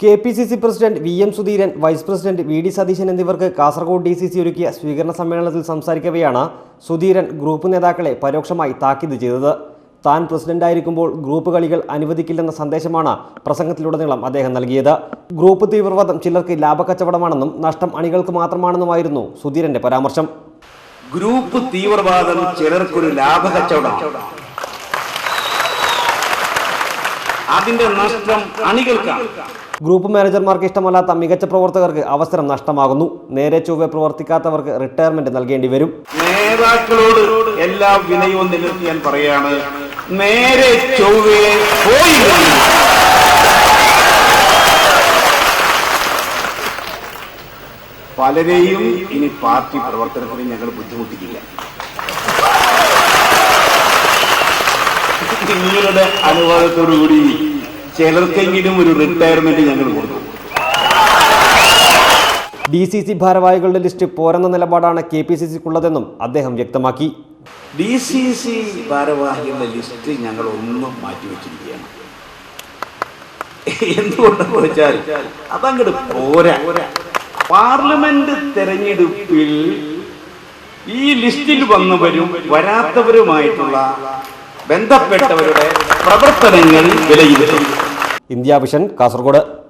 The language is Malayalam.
K P C C president V M Sudheeran vice president V D Satheesan എന്നിവർക്ക് കാസർഗോഡ് ഡി സി സി ഒരുക്കിയ സ്വീകരണ സമ്മേളനത്തിൽ സംസാരിക്കവെയാണ് സുധീരൻ ഗ്രൂപ്പ് നേതാക്കളെ പരോക്ഷമായി താക്കീത് ചെയ്തത്. താൻ പ്രസിഡന്റായിരിക്കുമ്പോൾ ഗ്രൂപ്പ് കളികൾ അനുവദിക്കില്ലെന്ന സന്ദേശമാണ് പ്രസംഗത്തിലുടനീളം അദ്ദേഹം നൽകിയത്. ഗ്രൂപ്പ് തീവ്രവാദം ചിലർക്ക് ലാഭക്കച്ചവടമാണെന്നും നഷ്ടം അണികൾക്ക് മാത്രമാണെന്നുമായിരുന്നു സുധീരന്റെ പരാമർശം. ഗ്രൂപ്പ് തീവ്രവാദം ചിലർക്കൊരു അതിന്റെ നഷ്ടം അണികൾക്കാണ്. ഗ്രൂപ്പ് മാനേജർമാർക്ക് ഇഷ്ടമല്ലാത്ത മികച്ച പ്രവർത്തകർക്ക് അവസരം നഷ്ടമാകുന്നു. നേരെ ചൊവ്വെ പ്രവർത്തിക്കാത്തവർക്ക് റിട്ടയർമെന്റ് നൽകേണ്ടി വരും. നേതാക്കളോട് എല്ലാ വിനയവും നിലനിർത്തിയാൻ പറയാണ് നേരെ ചൊവ്വേ പോയി പലരെയും ഇനി പാർട്ടി പ്രവർത്തനത്തിന് ഞങ്ങൾ ബുദ്ധിമുട്ടിക്കില്ല. നിങ്ങളുടെ അനുവാദത്തോടുകൂടി ചിലർക്കെങ്കിലും ഒരു റിട്ടയർമെന്റ് ഞങ്ങൾ കൊടുക്കും. ഡി സി സി ഭാരവാഹികളുടെ ലിസ്റ്റ് പോരെന്ന നിലപാടാണ് കെ പി സി സിക്കുള്ളതെന്നും അദ്ദേഹം വ്യക്തമാക്കി. ഡി സി സി ഭാരവാഹികളുടെ ലിസ്റ്റ് ഞങ്ങൾ ഒന്നും മാറ്റിവെച്ചിരിക്കുകയാണ് എന്തുകൊണ്ടെന്ന് വെച്ചാൽ അതങ്ങോട്ട് പോരാ. പാർലമെന്റ് തെരഞ്ഞെടുപ്പിൽ ഈ ലിസ്റ്റിൽ വന്നവരും വരാത്തവരുമായിട്ടുള്ള ബന്ധപ്പെട്ടവരുടെ പ്രവർത്തനങ്ങൾ വിലയിരുത്തും. India vision Kasaragod.